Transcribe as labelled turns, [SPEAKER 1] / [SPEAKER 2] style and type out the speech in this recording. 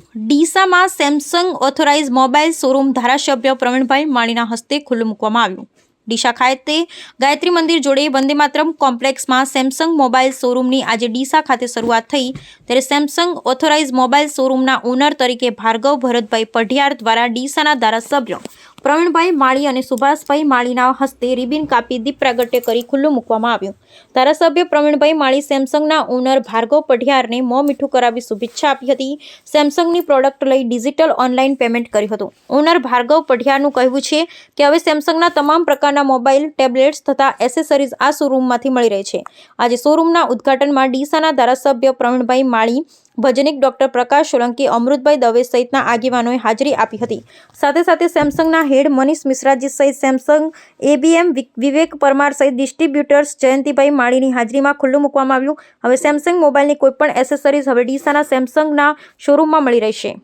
[SPEAKER 1] ડીસામાં Samsung authorise mobile showroom ધારાસભ્ય પ્રવીણભાઈ માળીના હસ્તે ખુલ્લું મૂકવામાં આવ્યું. ડીસા ખાતે ગાયત્રી મંદિર જોડે વંદે માતરમ કોમ્પ્લેક્સમાં સેમસંગ મોબાઈલ શોરૂમની આજે ડીસા ખાતે શરૂઆત થઈ. ત્યારે સેમસંગ ઓથોરાઇઝ મોબાઈલ શોરૂમના ઓનર તરીકે ભાર્ગવ ભરતભાઈ પઢિયાર દ્વારા ડીસાના ધારાસભ્ય પ્રવીણભાઈ માળી અને સુભાષભાઈ માળીના હસ્તે રિબિન કાપી દીપ પ્રાગટ્ય કરી ખુલ્લું મૂકવામાં આવ્યું. ધારાસભ્ય પ્રવીણભાઈ માળી સેમસંગના ઓનર ભાર્ગવ પઢિયારને મોં મીઠું કરાવી શુભેચ્છા આપી હતી. સેમસંગની પ્રોડક્ટ લઈ ડિજિટલ ઓનલાઈન પેમેન્ટ કર્યું હતું. ઓનર ભાર્ગવ પઢિયારનું કહેવું છે કે હવે સેમસંગના તમામ પ્રકારના મોબાઈલ, ટેબ્લેટ્સ તથા એસેસરીઝ આ શોરૂમમાંથી મળી રહે છે. આજે શોરૂમના ઉદ્ઘાટનમાં ડીસાના ધારાસભ્ય પ્રવીણભાઈ માળી, ભજનિક ડોક્ટર પ્રકાશ સોલંકી, અમૃતભાઈ દવે સહિતના આગેવાનોએ હાજરી આપી હતી. સાથે સાથે સેમસંગના હેડ મનીષ મિશ્રાજી સહિત સેમસંગ એબીએમ વિવેક પરમાર સહિત ડિસ્ટ્રીબ્યુટર્સ જયંતિભાઈ માળીની હાજરીમાં ખુલ્લું મૂકવામાં આવ્યું. હવે સેમસંગ મોબાઈલની કોઈપણ એસેસરીઝ હવે ડીસાના સેમસંગના શોરૂમમાં મળી રહેશે.